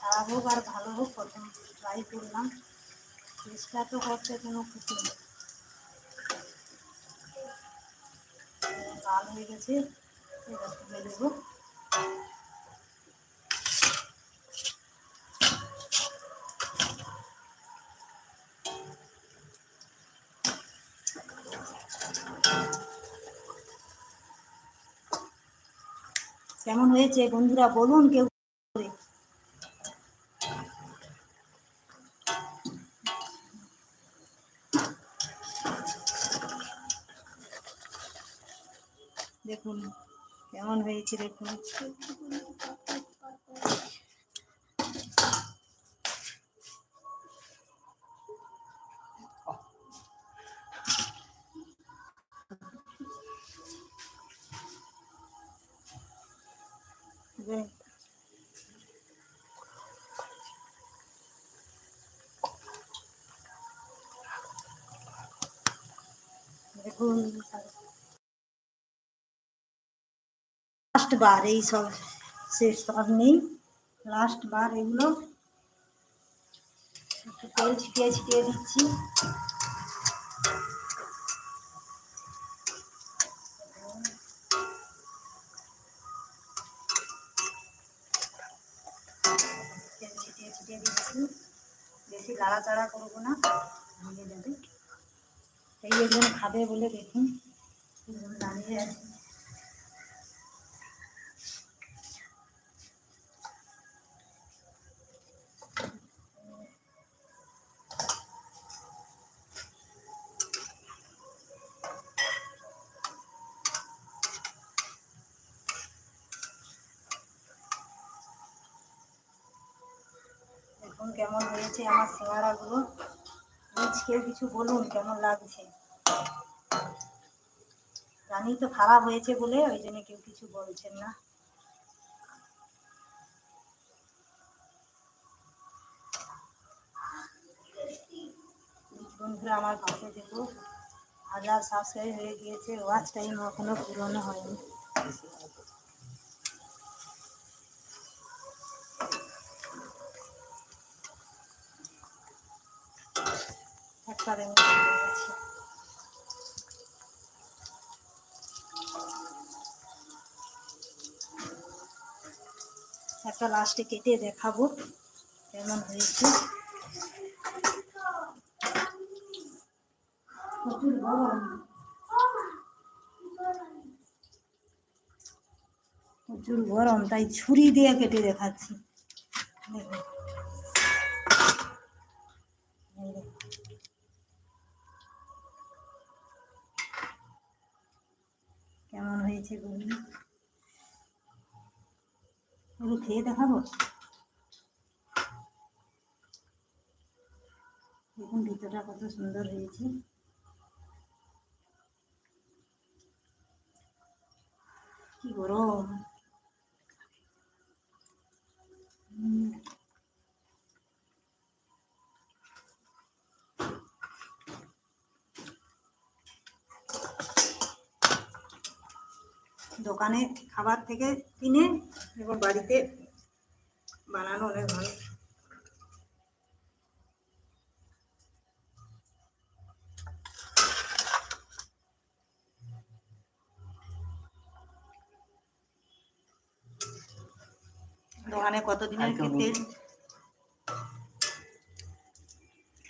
খারাপ হোক আর ভালো হোক, প্রথম ট্রাই করলাম। চেষ্টা তো করতে কোনো ক্ষতি নেই। লাল হয়ে গেছে, এবার তুলে দেবো কেমন হয়েছে বন্ধুরা, বলুন, কেউ করে। দেখুন কেমন হয়েছে দেখুন। দেখুন। লাস্ট বার এই সব শেষ আর নেই। লাস্ট বার এগুলো তেল ছিটিয়ে ছিটিয়ে দিচ্ছি। তেল ছিটিয়ে ছিটিয়ে দিচ্ছি। বেশি লাড়াচাড়া করব না, ভেঙে যাবে। এই একজন খাবে বলে দেখুন দাঁড়িয়ে আছে। দেখুন কেমন হয়েছে আমার সিঙ্গারাগুলো? প্লিজ কেউ কিছু বলুন, কেমন লাগছে? জানি তো খারাপ হয়েছে বলে ওই জন্য কেউ কিছু বলছেন না। বন্ধুরা, আমার পাশে দেখো হাজার সাবস্ক্রাইব হয়ে গিয়েছে ওয়াচ টাইম এখনও পুরনো হয়নি। চলে একটা লাস্টে কেটে দেখাবো, কেমন হয়েছে। প্রচুর গরম। প্রচুর গরম, তাই ছুরি দিয়ে কেটে দেখাচ্ছি। দেখুন এই দেখুন। কেমন হয়েছে বলুন একটু খেয়ে দেখাবো? দেখুন ভিতরটা কত সুন্দর হয়েছে। কি গরম। দোকানে খাবার থেকে কিনে এবং বাড়িতে বানানো অনেক ভালো। দোকানে কতদিনের তেল?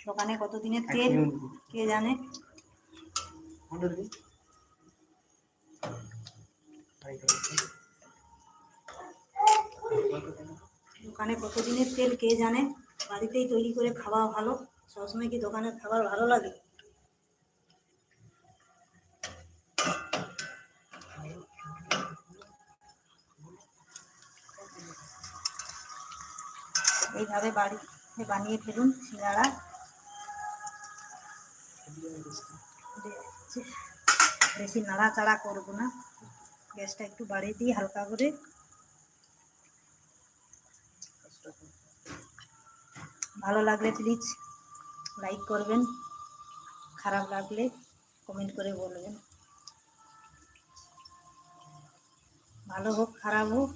দোকানে কতদিনের তেল? কে জানে? দোকানে কতদিনের তেল কে জানে? বাড়িতেই তৈরি করে খাওয়া ভালো। সবসময় কি দোকানের খাবার ভালো লাগে? এইভাবে বাড়িতে বানিয়ে ফেলুন সিঙ্গাড়া বেশি নাড়াচাড়া করব না। গ্যাসটা একটু বাড়িয়ে দিই, হালকা করে। ভালো লাগলে প্লিজ লাইক করবেন, খারাপ লাগলে কমেন্ট করে বলবেন। ভালো হোক, খারাপ হোক।